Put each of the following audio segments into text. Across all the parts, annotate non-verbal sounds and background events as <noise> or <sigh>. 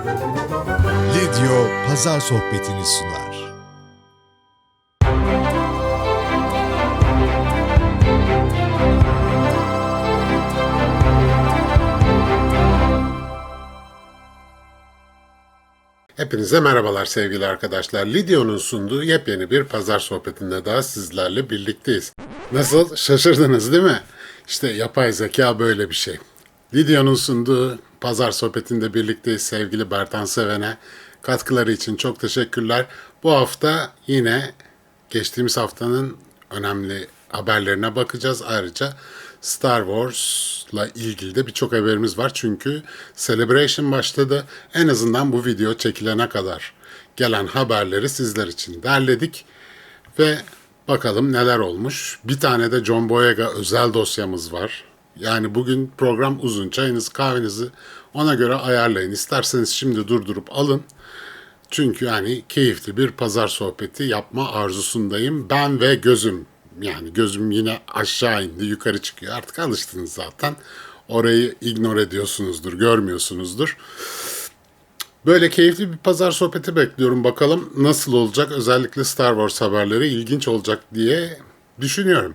Lidyo Pazar Sohbetini sunar. Hepinize merhabalar sevgili arkadaşlar. Lidyo'nun sunduğu yepyeni bir pazar sohbetinde daha sizlerle birlikteyiz. Nasıl? Şaşırdınız değil mi? İşte yapay zeka böyle bir şey. Lidyo'nun sunduğu pazar sohbetinde birlikteyiz sevgili Bertan Seven'e. Katkıları için çok teşekkürler. Bu hafta yine geçtiğimiz haftanın önemli haberlerine bakacağız. Ayrıca Star Wars'la ilgili de birçok haberimiz var. Çünkü Celebration başladı. En azından bu video çekilene kadar gelen haberleri sizler için derledik. Ve bakalım neler olmuş. Bir tane de John Boyega özel dosyamız var. Yani bugün program uzun. Çayınızı kahvenizi ona göre ayarlayın. İsterseniz şimdi durdurup alın. Çünkü yani keyifli bir pazar sohbeti yapma arzusundayım. Ben ve gözüm. Yani gözüm yine aşağı indi, yukarı çıkıyor. Artık alıştınız zaten. Orayı ignore ediyorsunuzdur, görmüyorsunuzdur. Böyle keyifli bir pazar sohbeti bekliyorum. Bakalım nasıl olacak? Özellikle Star Wars haberleri ilginç olacak diye düşünüyorum.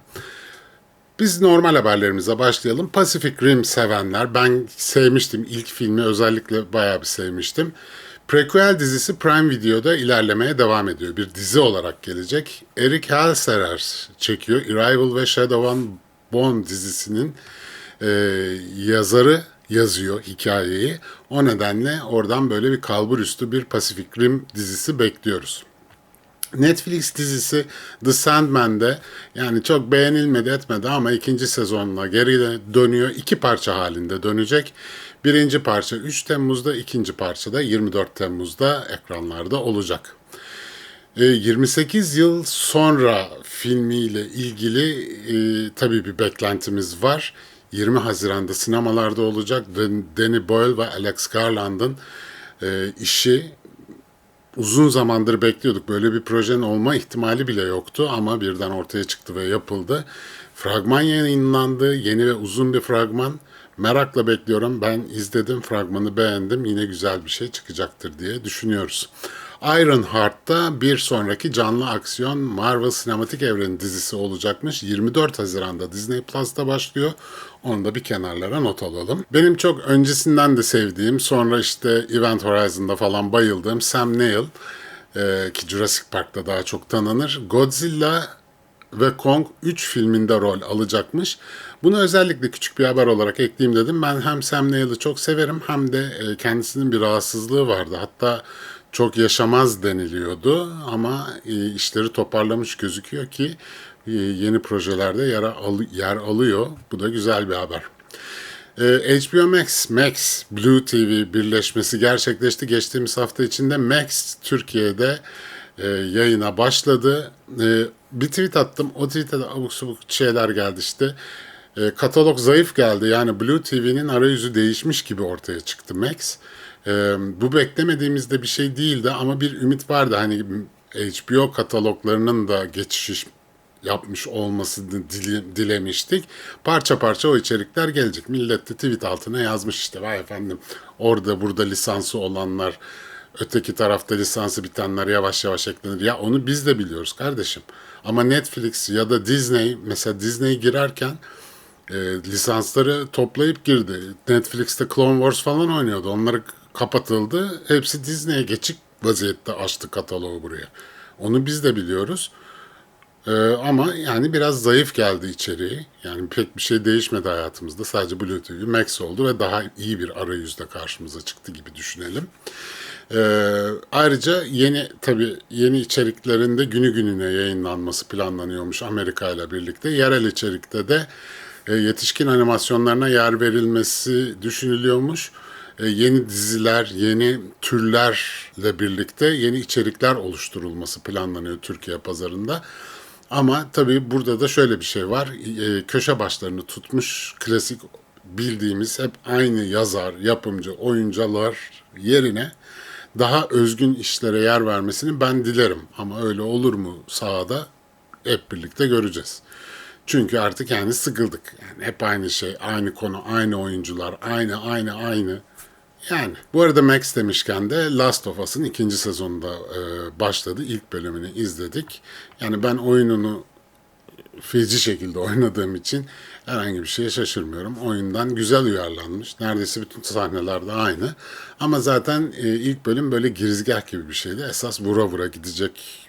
Biz normal haberlerimize başlayalım. Pacific Rim sevenler, ben sevmiştim. İlk filmi özellikle bayağı bir sevmiştim. Prequel dizisi Prime Video'da ilerlemeye devam ediyor. Bir dizi olarak gelecek. Eric Halserer çekiyor. Arrival ve Shadow and Bone dizisinin e, yazarı yazıyor hikayeyi. O nedenle oradan böyle bir kalbur üstü bir Pacific Rim dizisi bekliyoruz. Netflix dizisi The Sandman'de yani çok beğenilmedi etmedi ama ikinci sezonla geri dönüyor. İki parça halinde dönecek. Birinci parça 3 Temmuz'da, ikinci parça da 24 Temmuz'da ekranlarda olacak. E, 28 yıl sonra filmiyle ilgili e, tabii bir beklentimiz var. 20 Haziran'da sinemalarda olacak. Dan- Danny Boyle ve Alex Garland'ın e, işi uzun zamandır bekliyorduk. Böyle bir projenin olma ihtimali bile yoktu ama birden ortaya çıktı ve yapıldı. Fragman yayınlandı. Yeni ve uzun bir fragman. Merakla bekliyorum. Ben izledim, fragmanı beğendim. Yine güzel bir şey çıkacaktır diye düşünüyoruz. Ironheart'ta bir sonraki canlı aksiyon Marvel Sinematik Evreni dizisi olacakmış. 24 Haziran'da Disney Plus'ta başlıyor. Onu da bir kenarlara not alalım. Benim çok öncesinden de sevdiğim, sonra işte Event Horizon'da falan bayıldığım Sam Neill e, ki Jurassic Park'ta daha çok tanınır. Godzilla ve Kong 3 filminde rol alacakmış. Bunu özellikle küçük bir haber olarak ekleyeyim dedim. Ben hem Sam Neill'i çok severim hem de e, kendisinin bir rahatsızlığı vardı. Hatta çok yaşamaz deniliyordu ama e, işleri toparlamış gözüküyor ki e, yeni projelerde yer, al- yer alıyor. Bu da güzel bir haber. Ee, HBO Max, Max, Blue TV birleşmesi gerçekleşti. Geçtiğimiz hafta içinde Max Türkiye'de e, yayına başladı. E, bir tweet attım. O tweete de abuk subuk şeyler geldi işte. E, katalog zayıf geldi. Yani Blue TV'nin arayüzü değişmiş gibi ortaya çıktı Max. E, bu beklemediğimizde bir şey değildi ama bir ümit vardı. Hani HBO kataloglarının da geçiş yapmış olmasını dile- dilemiştik. Parça parça o içerikler gelecek. Millet de tweet altına yazmış işte vay efendim orada burada lisansı olanlar öteki tarafta lisansı bitenler yavaş yavaş eklenir. Ya onu biz de biliyoruz kardeşim. Ama Netflix ya da Disney mesela Disney girerken e, lisansları toplayıp girdi. Netflix'te Clone Wars falan oynuyordu. Onları kapatıldı. Hepsi Disney'e geçik vaziyette açtı kataloğu buraya. Onu biz de biliyoruz. Ee, ama yani biraz zayıf geldi içeriği. Yani pek bir şey değişmedi hayatımızda. Sadece Blue TV Max oldu ve daha iyi bir arayüzde karşımıza çıktı gibi düşünelim. Ee, ayrıca yeni tabii yeni içeriklerinde günü gününe yayınlanması planlanıyormuş Amerika ile birlikte. Yerel içerikte de e, yetişkin animasyonlarına yer verilmesi düşünülüyormuş. E, yeni diziler, yeni türlerle birlikte yeni içerikler oluşturulması planlanıyor Türkiye pazarında. Ama tabii burada da şöyle bir şey var. E, köşe başlarını tutmuş klasik bildiğimiz hep aynı yazar, yapımcı, oyuncular yerine daha özgün işlere yer vermesini ben dilerim. Ama öyle olur mu sahada hep birlikte göreceğiz. Çünkü artık yani sıkıldık. Yani hep aynı şey, aynı konu, aynı oyuncular, aynı, aynı, aynı. Yani bu arada Max demişken de Last of Us'ın ikinci sezonunda e, başladı. İlk bölümünü izledik. Yani ben oyununu feci şekilde <laughs> oynadığım için herhangi bir şeye şaşırmıyorum. Oyundan güzel uyarlanmış. Neredeyse bütün sahneler de aynı. Ama zaten e, ilk bölüm böyle girizgah gibi bir şeydi. Esas vura vura gidecek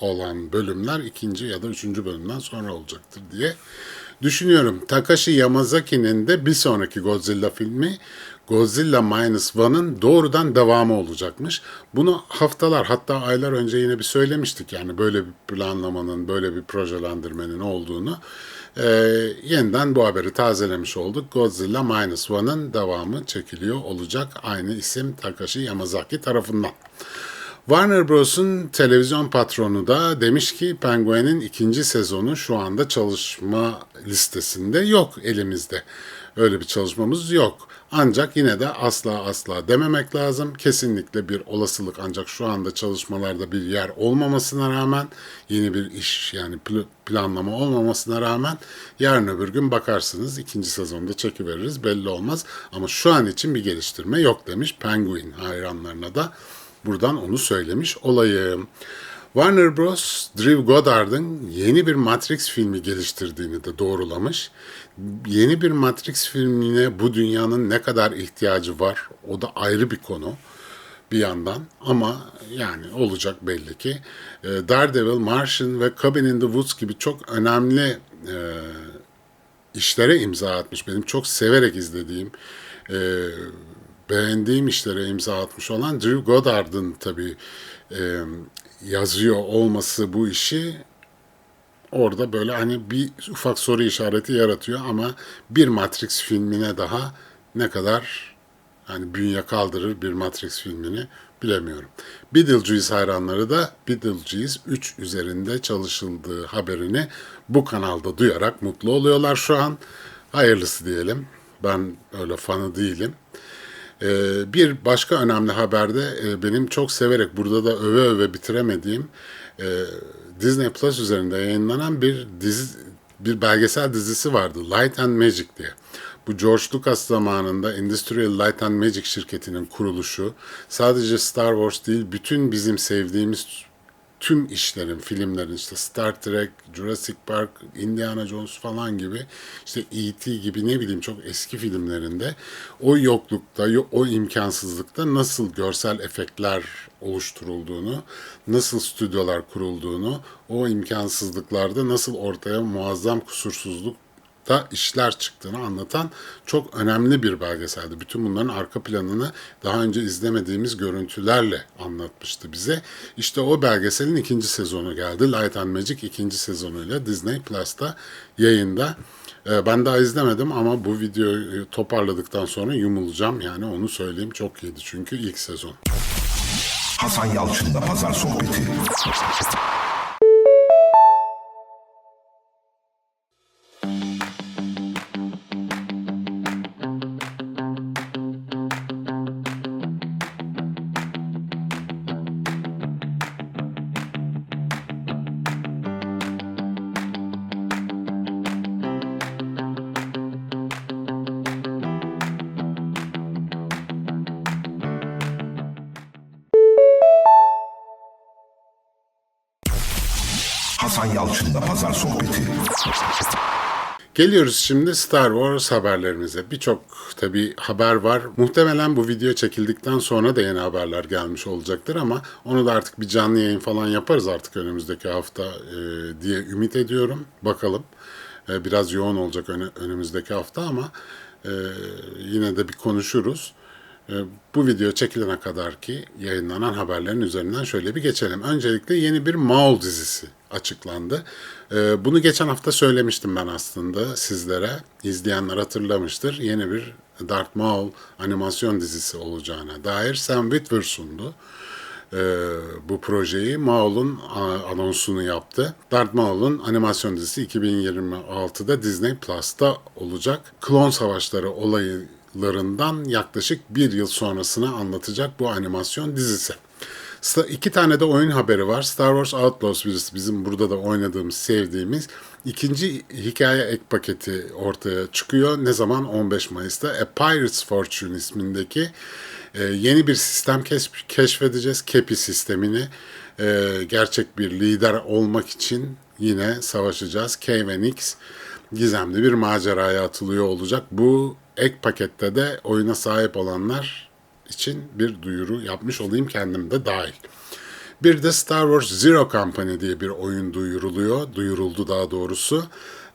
olan bölümler ikinci ya da üçüncü bölümden sonra olacaktır diye düşünüyorum. Takashi Yamazaki'nin de bir sonraki Godzilla filmi Godzilla Minus One'ın doğrudan devamı olacakmış. Bunu haftalar hatta aylar önce yine bir söylemiştik yani böyle bir planlamanın, böyle bir projelendirmenin olduğunu. Ee, yeniden bu haberi tazelemiş olduk. Godzilla Minus One'ın devamı çekiliyor olacak. Aynı isim Takashi Yamazaki tarafından. Warner Bros'un televizyon patronu da demiş ki Penguin'in ikinci sezonu şu anda çalışma listesinde yok elimizde. Öyle bir çalışmamız yok. Ancak yine de asla asla dememek lazım. Kesinlikle bir olasılık ancak şu anda çalışmalarda bir yer olmamasına rağmen yeni bir iş yani pl- planlama olmamasına rağmen yarın öbür gün bakarsınız ikinci sezonda çekiveririz belli olmaz. Ama şu an için bir geliştirme yok demiş Penguin hayranlarına da buradan onu söylemiş olayım. Warner Bros. Drew Goddard'ın yeni bir Matrix filmi geliştirdiğini de doğrulamış. Yeni bir Matrix filmine bu dünyanın ne kadar ihtiyacı var o da ayrı bir konu bir yandan ama yani olacak belli ki. Ee, Daredevil, Martian ve Cabin in the Woods gibi çok önemli e, işlere imza atmış. Benim çok severek izlediğim, e, beğendiğim işlere imza atmış olan Drew Goddard'ın tabii e, yazıyor olması bu işi orada böyle hani bir ufak soru işareti yaratıyor ama bir Matrix filmine daha ne kadar yani bünye kaldırır bir Matrix filmini bilemiyorum. Beetlejuice hayranları da Beetlejuice 3 üzerinde çalışıldığı haberini bu kanalda duyarak mutlu oluyorlar şu an. Hayırlısı diyelim. Ben öyle fanı değilim. Ee, bir başka önemli haberde e, benim çok severek burada da öve öve bitiremediğim e, Disney Plus üzerinde yayınlanan bir dizi bir belgesel dizisi vardı Light and Magic diye. Bu George Lucas zamanında Industrial Light and Magic şirketinin kuruluşu sadece Star Wars değil bütün bizim sevdiğimiz tüm işlerin, filmlerin işte Star Trek, Jurassic Park, Indiana Jones falan gibi işte E.T. gibi ne bileyim çok eski filmlerinde o yoklukta, o imkansızlıkta nasıl görsel efektler oluşturulduğunu, nasıl stüdyolar kurulduğunu, o imkansızlıklarda nasıl ortaya muazzam kusursuzluk da işler çıktığını anlatan çok önemli bir belgeseldi. Bütün bunların arka planını daha önce izlemediğimiz görüntülerle anlatmıştı bize. İşte o belgeselin ikinci sezonu geldi. Light and Magic ikinci sezonuyla Disney Plus'ta yayında. Ee, Ben daha izlemedim ama bu videoyu toparladıktan sonra yumulacağım. Yani onu söyleyeyim çok iyiydi çünkü ilk sezon. Hasan Yalçın'la Pazar Sohbeti. Geliyoruz şimdi Star Wars haberlerimize. Birçok tabi haber var. Muhtemelen bu video çekildikten sonra da yeni haberler gelmiş olacaktır ama onu da artık bir canlı yayın falan yaparız artık önümüzdeki hafta e, diye ümit ediyorum. Bakalım. E, biraz yoğun olacak önümüzdeki hafta ama e, yine de bir konuşuruz. E, Bu video çekilene kadar ki yayınlanan haberlerin üzerinden şöyle bir geçelim. Öncelikle yeni bir Maul dizisi açıklandı. E, Bunu geçen hafta söylemiştim ben aslında sizlere. İzleyenler hatırlamıştır. Yeni bir Darth Maul animasyon dizisi olacağına dair Sam Witwer sundu e, bu projeyi. Maul'un anonsunu yaptı. Darth Maul'un animasyon dizisi 2026'da Disney Plus'ta olacak. Klon Savaşları olaylarından yaklaşık bir yıl sonrasını anlatacak bu animasyon dizisi. İki tane de oyun haberi var. Star Wars Outlaws birisi bizim burada da oynadığımız, sevdiğimiz ikinci hikaye ek paketi ortaya çıkıyor. Ne zaman? 15 Mayıs'ta A Pirate's Fortune ismindeki Ee, yeni bir sistem keşf- keşfedeceğiz. Kepi sistemini. Ee, gerçek bir lider olmak için yine savaşacağız. K ve gizemli bir maceraya atılıyor olacak. Bu ek pakette de oyuna sahip olanlar için bir duyuru yapmış olayım kendim de dahil. Bir de Star Wars Zero Company diye bir oyun duyuruluyor. Duyuruldu daha doğrusu.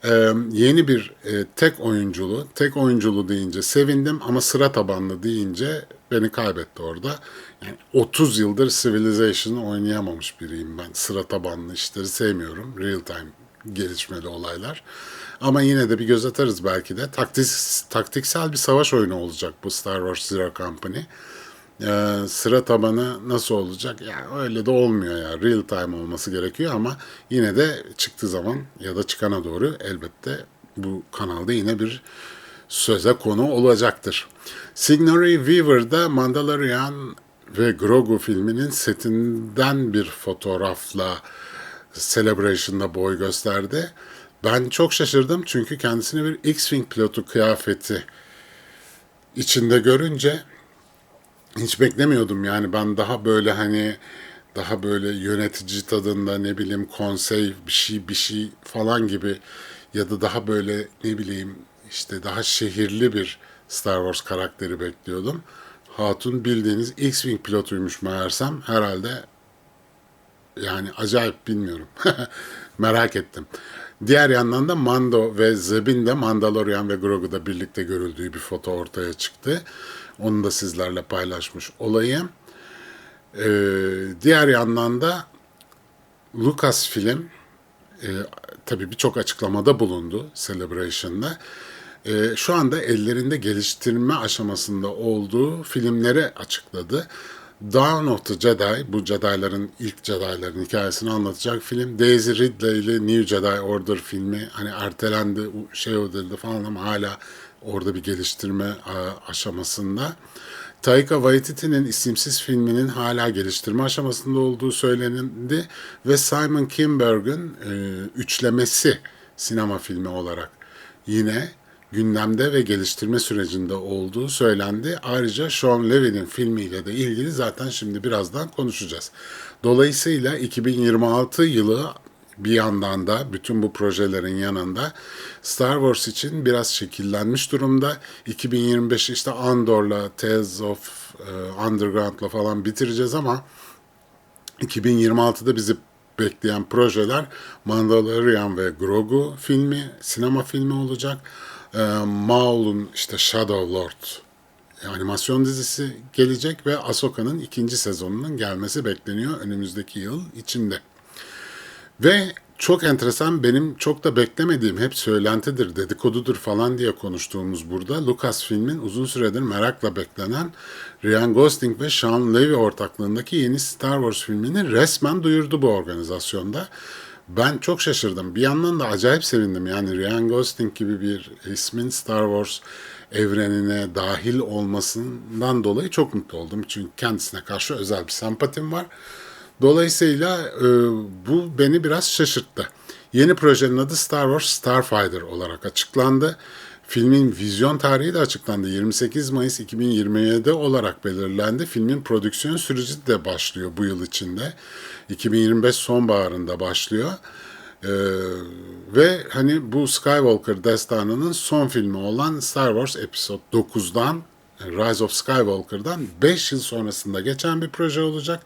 Ee, yeni bir e, tek oyunculu. Tek oyunculu deyince sevindim ama sıra tabanlı deyince beni kaybetti orada. Yani 30 yıldır Civilization'ı oynayamamış biriyim ben. Sıra tabanlı işleri sevmiyorum. Real time gelişmeli olaylar. Ama yine de bir göz atarız belki de. Taktik, taktiksel bir savaş oyunu olacak bu Star Wars Zero Company. Ee, sıra tabanı nasıl olacak? Yani öyle de olmuyor ya. Real time olması gerekiyor ama yine de çıktığı zaman ya da çıkana doğru elbette bu kanalda yine bir söze konu olacaktır. Signori Weaver'da Mandalorian ve Grogu filminin setinden bir fotoğrafla Celebration'da boy gösterdi. Ben çok şaşırdım çünkü kendisini bir X-Wing pilotu kıyafeti içinde görünce hiç beklemiyordum yani ben daha böyle hani daha böyle yönetici tadında ne bileyim konsey bir şey bir şey falan gibi ya da daha böyle ne bileyim işte daha şehirli bir Star Wars karakteri bekliyordum. Hatun bildiğiniz X-Wing pilotuymuş meğersem herhalde yani acayip bilmiyorum. <laughs> Merak ettim. Diğer yandan da Mando ve Zeb'in de Mandalorian ve Grogu'da birlikte görüldüğü bir foto ortaya çıktı. Onu da sizlerle paylaşmış olayım. Ee, diğer yandan da Lucasfilm e, tabii birçok açıklamada bulundu Celebration'da. E, şu anda ellerinde geliştirme aşamasında olduğu filmleri açıkladı. Dawn of the Jedi, bu Jedi'ların ilk Jedi'ların hikayesini anlatacak film. Daisy Ridley'li New Jedi Order filmi hani ertelendi, şey ödildi falan ama hala orada bir geliştirme aşamasında. Taika Waititi'nin isimsiz filminin hala geliştirme aşamasında olduğu söylendi ve Simon Kinberg'ün e, üçlemesi sinema filmi olarak yine gündemde ve geliştirme sürecinde olduğu söylendi. Ayrıca Sean Levy'nin filmiyle de ilgili zaten şimdi birazdan konuşacağız. Dolayısıyla 2026 yılı bir yandan da bütün bu projelerin yanında Star Wars için biraz şekillenmiş durumda. 2025 işte Andor'la, Tales of e, Underground'la falan bitireceğiz ama 2026'da bizi bekleyen projeler Mandalorian ve Grogu filmi, sinema filmi olacak. E, Maul'un işte Shadow Lord animasyon dizisi gelecek ve Ahsoka'nın ikinci sezonunun gelmesi bekleniyor önümüzdeki yıl içinde. Ve çok enteresan benim çok da beklemediğim hep söylentidir, dedikodudur falan diye konuştuğumuz burada Lucasfilm'in uzun süredir merakla beklenen Ryan Gosling ve Sean Levy ortaklığındaki yeni Star Wars filmini resmen duyurdu bu organizasyonda. Ben çok şaşırdım. Bir yandan da acayip sevindim. Yani Ryan Gosling gibi bir ismin Star Wars evrenine dahil olmasından dolayı çok mutlu oldum. Çünkü kendisine karşı özel bir sempatim var. Dolayısıyla e, bu beni biraz şaşırttı. Yeni projenin adı Star Wars Starfighter olarak açıklandı. Filmin vizyon tarihi de açıklandı. 28 Mayıs 2027 olarak belirlendi. Filmin prodüksiyon süreci de başlıyor bu yıl içinde. 2025 sonbaharında başlıyor. Ee, ve hani bu Skywalker destanının son filmi olan Star Wars Episode 9'dan Rise of Skywalker'dan 5 yıl sonrasında geçen bir proje olacak.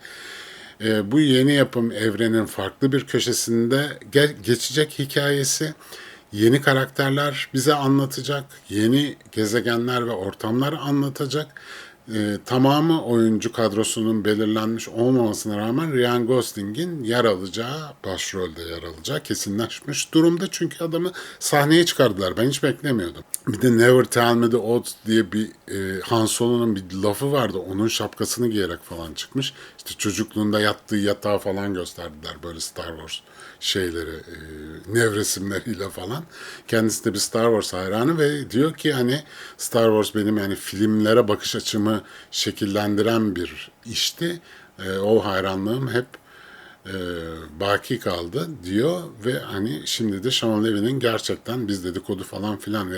Ee, bu yeni yapım evrenin farklı bir köşesinde ge- geçecek hikayesi. Yeni karakterler bize anlatacak, yeni gezegenler ve ortamlar anlatacak. Ee, tamamı oyuncu kadrosunun belirlenmiş olmamasına rağmen Ryan Gosling'in yer alacağı, başrolde yer alacağı kesinleşmiş durumda. Çünkü adamı sahneye çıkardılar. Ben hiç beklemiyordum. Bir de Never Tell Me The Odds diye bir e, Han Solo'nun bir lafı vardı. Onun şapkasını giyerek falan çıkmış. İşte çocukluğunda yattığı yatağı falan gösterdiler böyle Star Wars şeyleri, e, nevresimleriyle falan. Kendisi de bir Star Wars hayranı ve diyor ki hani Star Wars benim yani filmlere bakış açımı şekillendiren bir işti. E, o hayranlığım hep e, baki kaldı diyor ve hani şimdi de Sean Levy'nin gerçekten biz dedikodu falan filan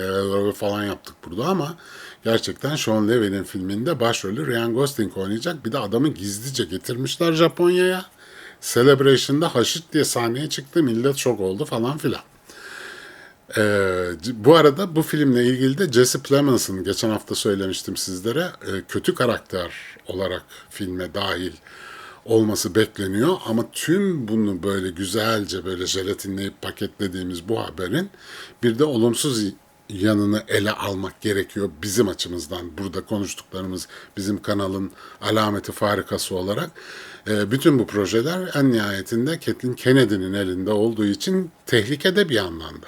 falan yaptık burada ama gerçekten Sean Levy'nin filminde başrolü Ryan Gosling oynayacak. Bir de adamı gizlice getirmişler Japonya'ya. Celebration'da haşit diye sahneye çıktı. Millet şok oldu falan filan. Ee, bu arada bu filmle ilgili de Jesse Plemons'ın geçen hafta söylemiştim sizlere e, kötü karakter olarak filme dahil olması bekleniyor ama tüm bunu böyle güzelce böyle jelatinleyip paketlediğimiz bu haberin bir de olumsuz yanını ele almak gerekiyor bizim açımızdan burada konuştuklarımız bizim kanalın alameti farikası olarak Ee, bütün bu projeler en nihayetinde Kathleen Kennedy'nin elinde olduğu için tehlikede bir yandan da.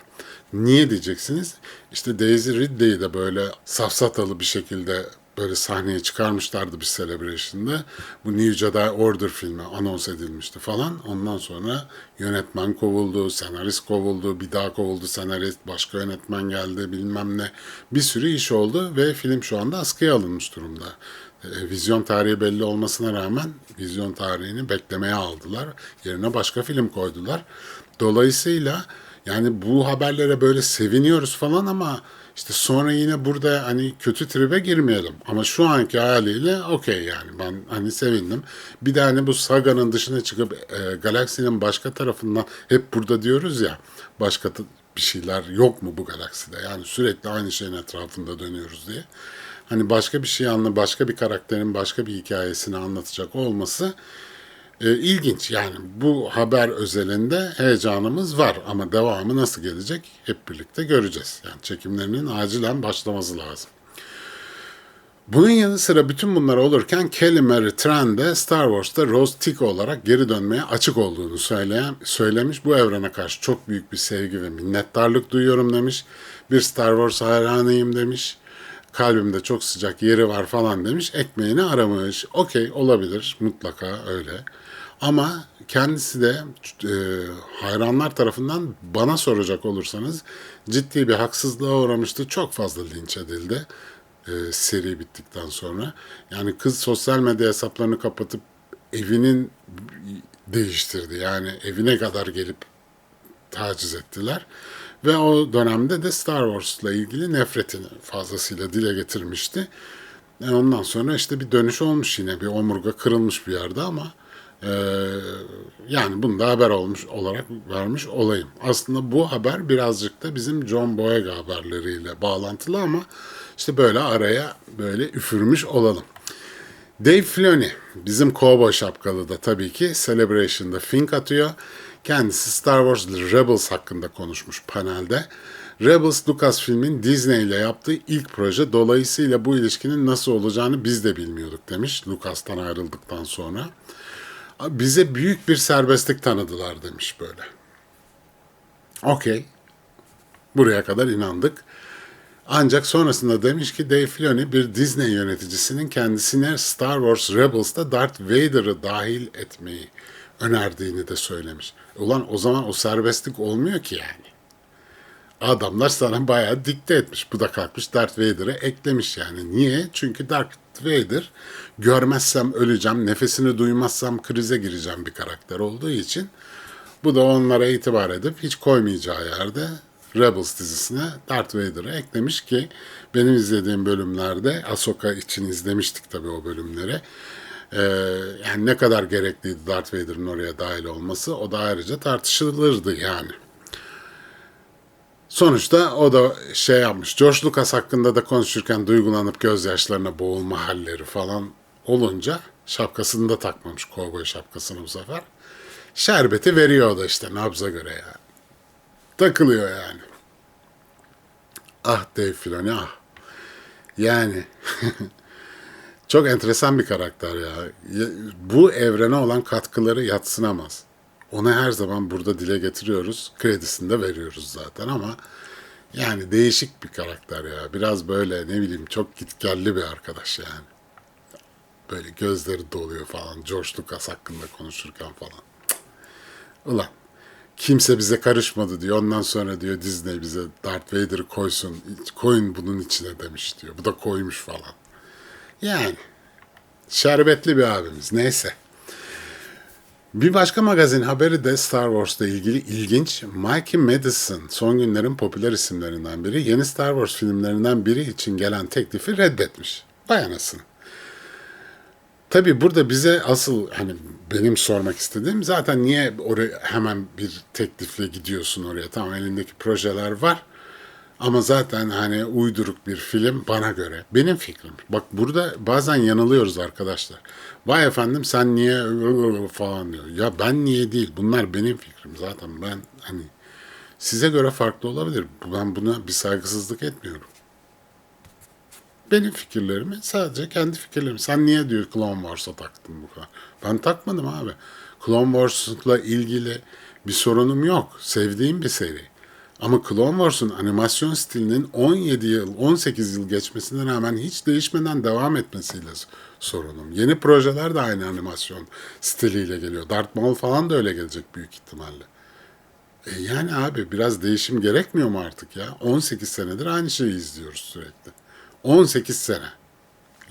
Niye diyeceksiniz? İşte Daisy Ridley'i de böyle safsatalı bir şekilde böyle sahneye çıkarmışlardı bir celebration'da. Bu New Jedi Order filmi anons edilmişti falan. Ondan sonra yönetmen kovuldu, senarist kovuldu, bir daha kovuldu senarist, başka yönetmen geldi bilmem ne. Bir sürü iş oldu ve film şu anda askıya alınmış durumda. E, vizyon tarihi belli olmasına rağmen vizyon tarihini beklemeye aldılar. Yerine başka film koydular. Dolayısıyla yani bu haberlere böyle seviniyoruz falan ama işte sonra yine burada hani kötü tribe girmeyelim. Ama şu anki haliyle okey yani ben hani sevindim. Bir de hani bu saganın dışına çıkıp e, galaksinin başka tarafından hep burada diyoruz ya başka bir şeyler yok mu bu galakside? Yani sürekli aynı şeyin etrafında dönüyoruz diye. Hani başka bir şey anla, başka bir karakterin başka bir hikayesini anlatacak olması e, ilginç. Yani bu haber özelinde heyecanımız var ama devamı nasıl gelecek hep birlikte göreceğiz. Yani çekimlerinin acilen başlaması lazım. Bunun yanı sıra bütün bunlar olurken Kelly Mary Tran de Star Wars'ta Rose Tico olarak geri dönmeye açık olduğunu söyleyen, söylemiş. Bu evrene karşı çok büyük bir sevgi ve minnettarlık duyuyorum demiş. Bir Star Wars hayranıyım demiş. Kalbimde çok sıcak yeri var falan demiş. Ekmeğini aramış. Okey olabilir mutlaka öyle. Ama kendisi de e, hayranlar tarafından bana soracak olursanız ciddi bir haksızlığa uğramıştı. Çok fazla linç edildi e, seri bittikten sonra. Yani kız sosyal medya hesaplarını kapatıp evinin değiştirdi. Yani evine kadar gelip taciz ettiler. Ve o dönemde de Star Wars'la ilgili nefretini fazlasıyla dile getirmişti. E ondan sonra işte bir dönüş olmuş yine bir omurga kırılmış bir yerde ama e, yani bunu da haber olmuş olarak vermiş olayım. Aslında bu haber birazcık da bizim John Boyega haberleriyle bağlantılı ama işte böyle araya böyle üfürmüş olalım. Dave Filoni bizim kovboy şapkalı da tabii ki Celebration'da fink atıyor. Kendisi Star Wars Rebels hakkında konuşmuş panelde. Rebels Lucasfilm'in Disney ile yaptığı ilk proje. Dolayısıyla bu ilişkinin nasıl olacağını biz de bilmiyorduk demiş Lucas'tan ayrıldıktan sonra. Bize büyük bir serbestlik tanıdılar demiş böyle. Okey. Buraya kadar inandık. Ancak sonrasında demiş ki Dave Filoni bir Disney yöneticisinin kendisine Star Wars Rebels'ta Darth Vader'ı dahil etmeyi önerdiğini de söylemiş. Ulan o zaman o serbestlik olmuyor ki yani. Adamlar sana bayağı dikte etmiş. Bu da kalkmış Darth Vader'ı eklemiş yani. Niye? Çünkü Darth Vader görmezsem öleceğim, nefesini duymazsam krize gireceğim bir karakter olduğu için bu da onlara itibar edip hiç koymayacağı yerde Rebels dizisine Darth Vader'ı eklemiş ki benim izlediğim bölümlerde Ahsoka için izlemiştik tabii o bölümleri. Ee, yani ne kadar gerekliydi Darth Vader'ın oraya dahil olması o da ayrıca tartışılırdı yani. Sonuçta o da şey yapmış. George Lucas hakkında da konuşurken duygulanıp gözyaşlarına boğulma halleri falan olunca şapkasını da takmamış kovboy şapkasını bu sefer. Şerbeti veriyor da işte nabza göre yani. Takılıyor yani. Ah Dave Filoni ah. Yani <laughs> çok enteresan bir karakter ya. Bu evrene olan katkıları yatsınamaz. Onu her zaman burada dile getiriyoruz. Kredisini de veriyoruz zaten ama yani değişik bir karakter ya. Biraz böyle ne bileyim çok gitgelli bir arkadaş yani. Böyle gözleri doluyor falan. George Lucas hakkında konuşurken falan. Ulan kimse bize karışmadı diyor. Ondan sonra diyor Disney bize Darth Vader'ı koysun. Koyun bunun içine demiş diyor. Bu da koymuş falan. Yani şerbetli bir abimiz. Neyse. Bir başka magazin haberi de Star Wars'la ilgili ilginç. Mikey Madison son günlerin popüler isimlerinden biri yeni Star Wars filmlerinden biri için gelen teklifi reddetmiş. Vay anasını. Tabii burada bize asıl hani benim sormak istediğim zaten niye oraya hemen bir teklifle gidiyorsun oraya? Tamam elindeki projeler var. Ama zaten hani uyduruk bir film bana göre. Benim fikrim. Bak burada bazen yanılıyoruz arkadaşlar. Vay efendim sen niye <laughs> falan diyor. Ya ben niye değil. Bunlar benim fikrim. Zaten ben hani size göre farklı olabilir. Ben buna bir saygısızlık etmiyorum. Benim fikirlerimi sadece kendi fikirlerim. Sen niye diyor Clone Wars'a taktın bu kadar? Ben takmadım abi. Clone Wars'la ilgili bir sorunum yok. Sevdiğim bir seri. Ama Clone Wars'un animasyon stilinin 17 yıl, 18 yıl geçmesine rağmen hiç değişmeden devam etmesiyle sorunum. Yeni projeler de aynı animasyon stiliyle geliyor. Darth Maul falan da öyle gelecek büyük ihtimalle. E yani abi biraz değişim gerekmiyor mu artık ya? 18 senedir aynı şeyi izliyoruz sürekli. 18 sene.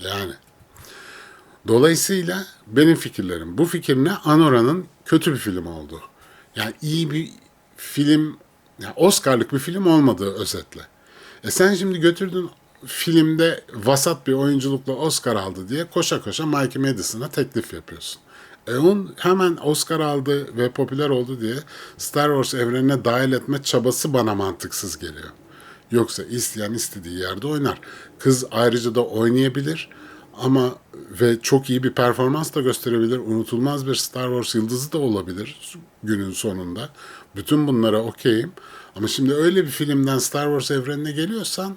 Yani. Dolayısıyla benim fikirlerim. Bu fikir ne? Anora'nın kötü bir film olduğu. Yani iyi bir film, yani Oscar'lık bir film olmadığı özetle. E sen şimdi götürdün filmde vasat bir oyunculukla Oscar aldı diye koşa koşa Mikey Madison'a teklif yapıyorsun. E on hemen Oscar aldı ve popüler oldu diye Star Wars evrenine dahil etme çabası bana mantıksız geliyor. Yoksa isteyen istediği yerde oynar. Kız ayrıca da oynayabilir ama ve çok iyi bir performans da gösterebilir. Unutulmaz bir Star Wars yıldızı da olabilir günün sonunda. Bütün bunlara okeyim. Ama şimdi öyle bir filmden Star Wars evrenine geliyorsan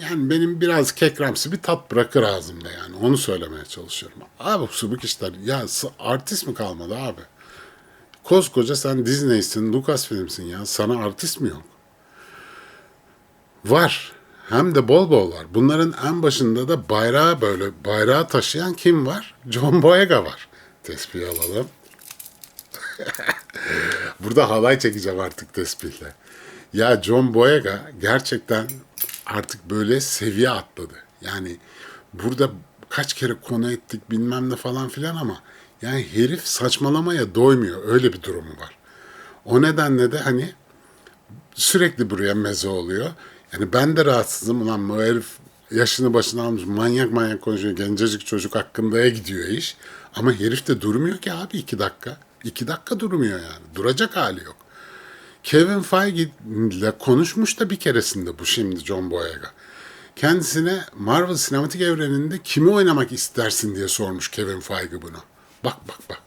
yani benim biraz kekremsi bir tat bırakır ağzımda yani. Onu söylemeye çalışıyorum. Abi subuk işler. Ya artist mi kalmadı abi? Koskoca sen Disney'sin, Lucasfilm'sin ya. Sana artist mi yok? Var. Hem de bol bol var. Bunların en başında da bayrağı böyle bayrağı taşıyan kim var? John Boyega var. Tesbih alalım. <laughs> Burada halay çekeceğim artık tespihle. Ya John Boyega gerçekten artık böyle seviye atladı. Yani burada kaç kere konu ettik bilmem ne falan filan ama yani herif saçmalamaya doymuyor. Öyle bir durumu var. O nedenle de hani sürekli buraya meze oluyor. Yani ben de rahatsızım. Ulan bu herif yaşını başına almış manyak manyak konuşuyor. Gencecik çocuk hakkındaya gidiyor iş. Ama herif de durmuyor ki abi iki dakika. İki dakika durmuyor yani. Duracak hali yok. Kevin Feige ile konuşmuş da bir keresinde bu şimdi John Boyega. Kendisine Marvel sinematik evreninde kimi oynamak istersin diye sormuş Kevin Feige bunu. Bak bak bak.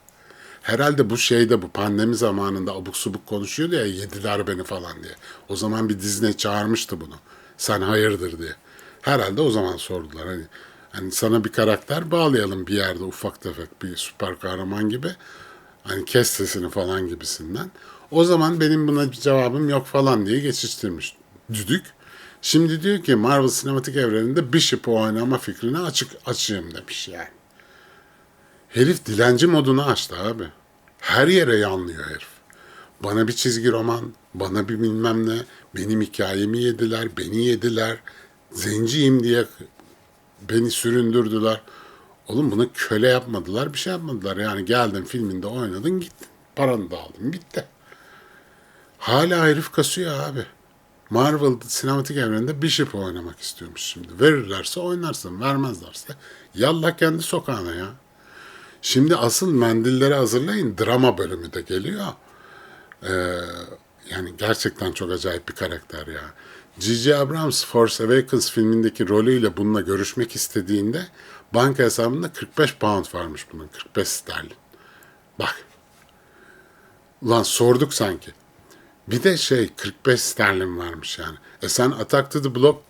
Herhalde bu şeyde bu pandemi zamanında abuk subuk konuşuyordu ya yediler beni falan diye. O zaman bir Disney çağırmıştı bunu. Sen hayırdır diye. Herhalde o zaman sordular. Hani, hani sana bir karakter bağlayalım bir yerde ufak tefek bir süper kahraman gibi. Hani kes sesini falan gibisinden. O zaman benim buna cevabım yok falan diye geçiştirmiş. Düdük. Şimdi diyor ki Marvel sinematik evreninde Bishop'u oynama fikrine açık açığım demiş yani. Herif dilenci modunu açtı abi. Her yere yanlıyor herif. Bana bir çizgi roman, bana bir bilmem ne, benim hikayemi yediler, beni yediler. Zenciyim diye beni süründürdüler. Oğlum bunu köle yapmadılar, bir şey yapmadılar. Yani geldin filminde oynadın gittin. Paranı da aldın, bitti. Hala herif kasıyor abi. Marvel sinematik evreninde Bishop oynamak istiyormuş şimdi. Verirlerse oynarsın, vermezlerse yallah kendi sokağına ya. Şimdi asıl mendilleri hazırlayın. Drama bölümü de geliyor. Ee, yani gerçekten çok acayip bir karakter ya. J.J. Abrams Force Awakens filmindeki rolüyle bununla görüşmek istediğinde banka hesabında 45 pound varmış bunun. 45 sterlin. Bak. Ulan sorduk sanki. Bir de şey 45 sterlin varmış yani. E sen Attack to the Block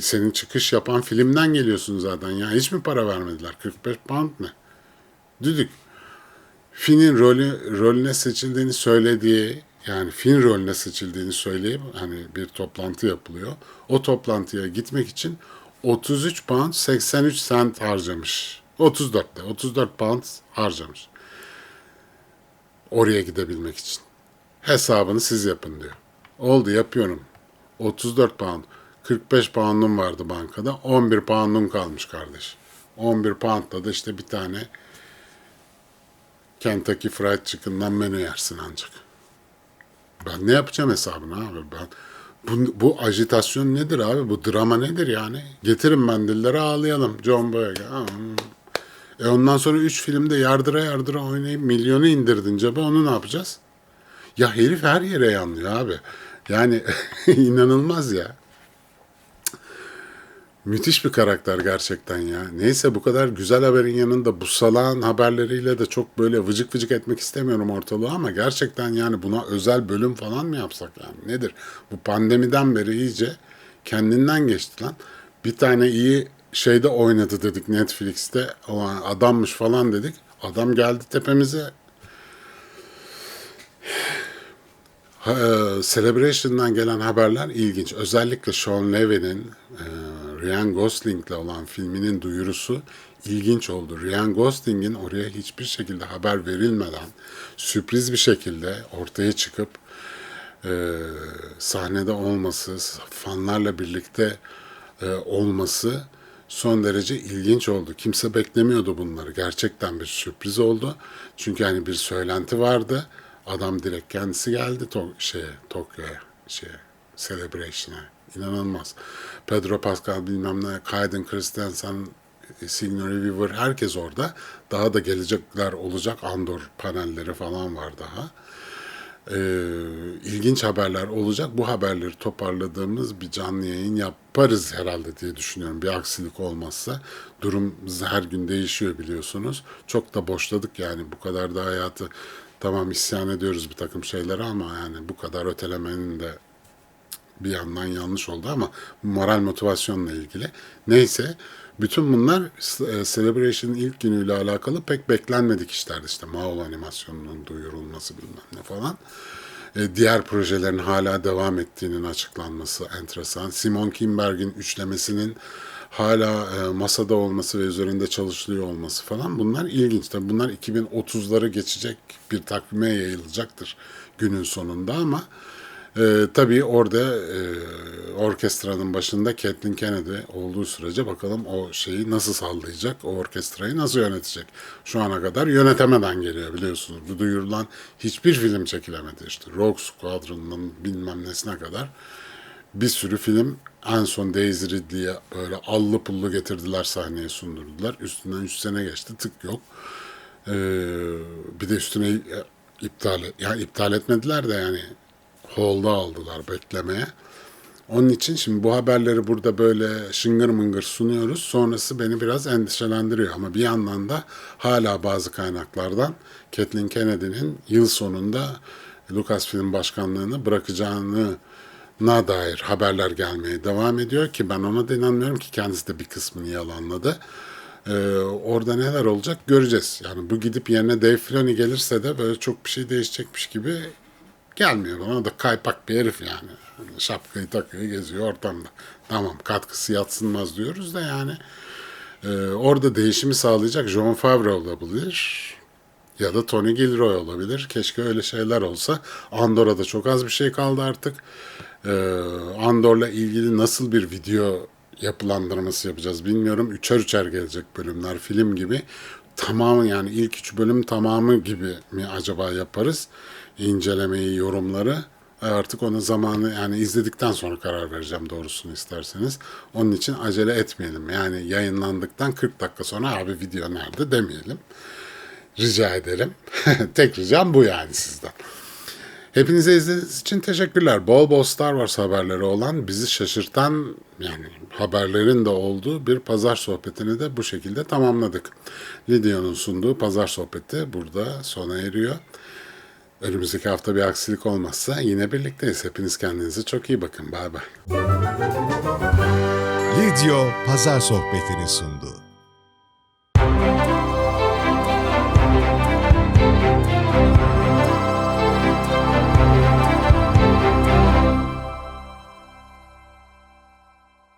senin çıkış yapan filmden geliyorsun zaten ya. Hiç mi para vermediler? 45 pound ne? Düdük. Finn'in rolü, rolüne seçildiğini söylediği yani Finn rolüne seçildiğini söyleyip hani bir toplantı yapılıyor. O toplantıya gitmek için 33 pound 83 cent harcamış. 34'te 34 pound harcamış. Oraya gidebilmek için. Hesabını siz yapın diyor. Oldu yapıyorum. 34 pound. 45 pound'um vardı bankada. 11 pound'um kalmış kardeş. 11 pound'la da işte bir tane Kentucky Fried Chicken'dan menü yersin ancak. Ben ne yapacağım hesabını abi ben? Bu, bu ajitasyon nedir abi? Bu drama nedir yani? Getirin mendilleri ağlayalım. John Boyega. E ondan sonra üç filmde yardıra yardıra oynayıp milyonu indirdin cebe onu ne yapacağız? Ya herif her yere yanlıyor abi. Yani <laughs> inanılmaz ya. Müthiş bir karakter gerçekten ya. Neyse bu kadar güzel haberin yanında bu salağın haberleriyle de çok böyle vıcık vıcık etmek istemiyorum ortalığı ama gerçekten yani buna özel bölüm falan mı yapsak yani nedir? Bu pandemiden beri iyice kendinden geçti lan. Bir tane iyi şeyde oynadı dedik Netflix'te. Adammış falan dedik. Adam geldi tepemize e, Celebration'dan gelen haberler ilginç. Özellikle Sean Levy'nin e, Ryan Gosling'le olan filminin duyurusu ilginç oldu. Ryan Gosling'in oraya hiçbir şekilde haber verilmeden sürpriz bir şekilde ortaya çıkıp e, sahnede olması, fanlarla birlikte e, olması son derece ilginç oldu. Kimse beklemiyordu bunları. Gerçekten bir sürpriz oldu. Çünkü hani bir söylenti vardı. Adam direkt kendisi geldi to şeye, Tokyo'ya, şeye, Celebration'a. İnanılmaz. Pedro Pascal bilmem ne, Kaiden Christensen, Sigourney Weaver herkes orada. Daha da gelecekler olacak. Andor panelleri falan var daha e, ilginç haberler olacak. Bu haberleri toparladığımız bir canlı yayın yaparız herhalde diye düşünüyorum. Bir aksilik olmazsa. Durum her gün değişiyor biliyorsunuz. Çok da boşladık yani bu kadar da hayatı tamam isyan ediyoruz bir takım şeylere ama yani bu kadar ötelemenin de bir yandan yanlış oldu ama moral motivasyonla ilgili. Neyse bütün bunlar e, Celebration'ın ilk günüyle alakalı pek beklenmedik işlerdi. İşte Mao animasyonunun duyurulması bilmem ne falan. E, diğer projelerin hala devam ettiğinin açıklanması enteresan. Simon Kinberg'in üçlemesinin hala e, masada olması ve üzerinde çalışılıyor olması falan bunlar ilginç. Tabii bunlar 2030'ları geçecek bir takvime yayılacaktır günün sonunda ama ee, tabii orada e, orkestranın başında Kathleen Kennedy olduğu sürece bakalım o şeyi nasıl sallayacak, o orkestrayı nasıl yönetecek. Şu ana kadar yönetemeden geliyor biliyorsunuz. Bu duyurulan hiçbir film çekilemedi işte. Rogue Squadron'ın bilmem nesine kadar bir sürü film en son Daisy Ridley'e böyle allı pullu getirdiler sahneye sundurdular. Üstünden 3 sene geçti tık yok. Ee, bir de üstüne e, iptal yani iptal etmediler de yani holda aldılar beklemeye. Onun için şimdi bu haberleri burada böyle şıngır mıngır sunuyoruz. Sonrası beni biraz endişelendiriyor. Ama bir yandan da hala bazı kaynaklardan Kathleen Kennedy'nin yıl sonunda Lucasfilm başkanlığını bırakacağını na dair haberler gelmeye devam ediyor ki ben ona da inanmıyorum ki kendisi de bir kısmını yalanladı. Ee, orada neler olacak göreceğiz. Yani bu gidip yerine Dave Filoni gelirse de böyle çok bir şey değişecekmiş gibi gelmiyor bana da kaypak bir herif yani. Şapkayı takıyor geziyor ortamda. Tamam katkısı yatsınmaz diyoruz da yani. Ee, orada değişimi sağlayacak John Favreau olabilir. Ya da Tony Gilroy olabilir. Keşke öyle şeyler olsa. Andorra'da çok az bir şey kaldı artık. Ee, Andor'la ilgili nasıl bir video yapılandırması yapacağız bilmiyorum. Üçer üçer gelecek bölümler film gibi. Tamamı yani ilk üç bölüm tamamı gibi mi acaba yaparız? incelemeyi, yorumları E, artık onun zamanı yani izledikten sonra karar vereceğim doğrusunu isterseniz. Onun için acele etmeyelim. Yani yayınlandıktan 40 dakika sonra abi video nerede demeyelim. Rica edelim. <laughs> Tek ricam bu yani sizden. Hepinize izlediğiniz için teşekkürler. Bol bol Star Wars haberleri olan, bizi şaşırtan yani haberlerin de olduğu bir pazar sohbetini de bu şekilde tamamladık. Lidya'nın sunduğu pazar sohbeti burada sona eriyor. Önümüzdeki hafta bir aksilik olmazsa yine birlikteyiz. Hepiniz kendinize çok iyi bakın. Bay bay. Lidyo Pazar Sohbeti'ni sundu.